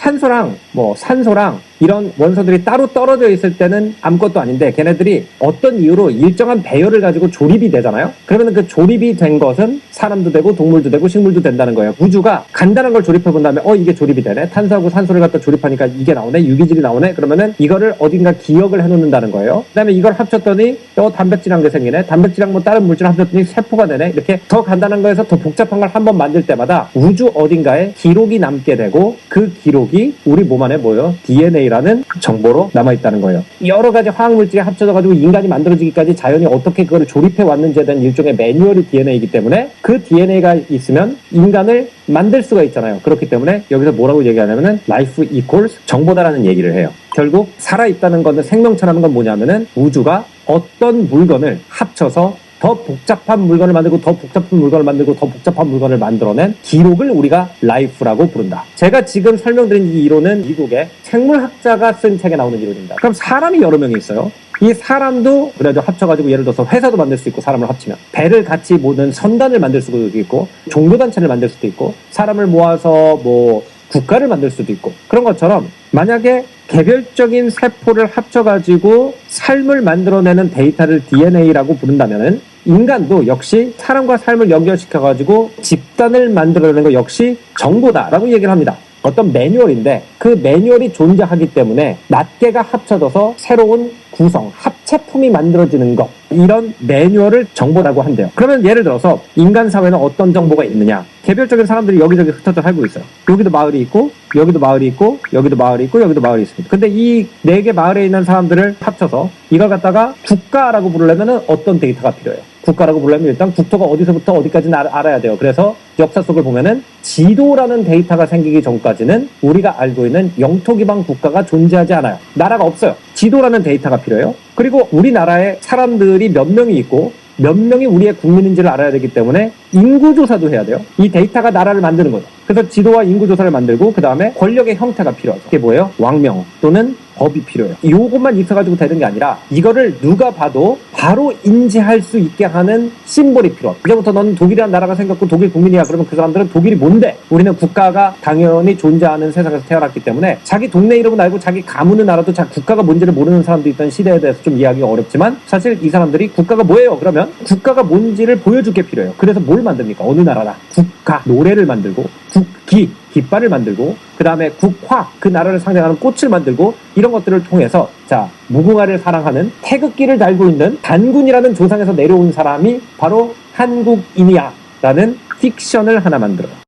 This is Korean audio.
탄소랑 뭐 산소랑 이런 원소들이 따로 떨어져 있을 때는 아무것도 아닌데 걔네들이 어떤 이유로 일정한 배열을 가지고 조립이 되잖아요. 그러면 그 조립이 된 것은 사람도 되고 동물도 되고 식물도 된다는 거예요. 우주가 간단한 걸 조립해 본 다음에 어 이게 조립이 되네. 탄소하고 산소를 갖다 조립하니까 이게 나오네. 유기질이 나오네. 그러면은 이거를 어딘가 기억을 해 놓는다는 거예요. 그다음에 이걸 합쳤더니 어 단백질 한 게 생기네. 단백질랑 뭐 다른 물질 합쳤더니 세포가 되네. 이렇게 더 간단한 거에서 더 복잡한 걸 한 번 만들 때마다 우주 어딘가에 기록이 남게 되고 그 기록이 우리 몸 안에 뭐예요? DNA 라는 정보로 남아 있다는 거예요. 여러 가지 화학 물질이 합쳐져 가지고 인간이 만들어지기까지 자연이 어떻게 그거를 조립해 왔는지에 대한 일종의 매뉴얼이 DNA이기 때문에 그 DNA가 있으면 인간을 만들 수가 있잖아요. 그렇기 때문에 여기서 뭐라고 얘기하냐면은 life equals 정보다라는 얘기를 해요. 결국 살아 있다는 것은 생명체라는 건 뭐냐면은 우주가 어떤 물건을 합쳐서 더 복잡한 물건을 만들고 더 복잡한 물건을 만들고 더 복잡한 물건을 만들어낸 기록을 우리가 라이프라고 부른다. 제가 지금 설명드린 이 이론은 미국의 생물학자가 쓴 책에 나오는 이론입니다. 그럼 사람이 여러 명이 있어요. 이 사람도 그래도 합쳐가지고 예를 들어서 회사도 만들 수 있고 사람을 합치면 배를 같이 모는 선단을 만들 수도 있고 종교단체를 만들 수도 있고 사람을 모아서 뭐 국가를 만들 수도 있고 그런 것처럼 만약에 개별적인 세포를 합쳐가지고 삶을 만들어내는 데이터를 DNA라고 부른다면은 인간도 역시 사람과 삶을 연결시켜가지고 집단을 만들어내는 것 역시 정보다라고 얘기를 합니다. 어떤 매뉴얼인데 그 매뉴얼이 존재하기 때문에 낱개가 합쳐져서 새로운 구성, 합 체품이 만들어지는 것 이런 매뉴얼을 정보라고 한대요. 그러면 예를 들어서 인간 사회는 어떤 정보가 있느냐? 개별적인 사람들이 여기저기 흩어져 살고 있어요. 여기도 마을이 있고 여기도 마을이 있고 여기도 마을이 있고 여기도 마을이 있습니다. 근데 이 네 개 마을에 있는 사람들을 합쳐서 이걸 갖다가 국가라고 부르려면 어떤 데이터가 필요해요? 국가라고 부르려면 일단 국토가 어디서부터 어디까지는 알- 알아야 돼요. 그래서 역사 속을 보면은 지도라는 데이터가 생기기 전까지는 우리가 알고 있는 영토 기반 국가가 존재하지 않아요. 나라가 없어요. 지도라는 데이터가 필요해요. 그리고 우리나라에 사람들이 몇 명이 있고 몇 명이 우리의 국민인지를 알아야 되기 때문에 인구조사도 해야 돼요. 이 데이터가 나라를 만드는 거죠. 그래서 지도와 인구조사를 만들고 그 다음에 권력의 형태가 필요하죠. 그게 뭐예요? 왕명 또는 법이 필요해요. 요것만 있어가지고 되는 게 아니라 이거를 누가 봐도 바로 인지할 수 있게 하는 심볼이 필요하고 이제부터 너는 독일이라는 나라가 생겼고 독일 국민이야. 그러면 그 사람들은 독일이 뭔데? 우리는 국가가 당연히 존재하는 세상에서 태어났기 때문에 자기 동네 이름은 알고 자기 가문은 알아도 자 국가가 뭔지를 모르는 사람도 있던 시대에 대해서 좀 이해하기가 어렵지만 사실 이 사람들이 국가가 뭐예요? 그러면 국가가 뭔지를 보여줄 게 필요해요. 그래서 뭘 만듭니까? 어느 나라나 국가 노래를 만들고 국기 깃발을 만들고 그 다음에 국화 그 나라를 상징하는 꽃을 만들고 이런 것들을 통해서 자 무궁화를 사랑하는 태극기를 달고 있는 단군이라는 조상에서 내려온 사람이 바로 한국인이야라는 픽션을 하나 만들어요.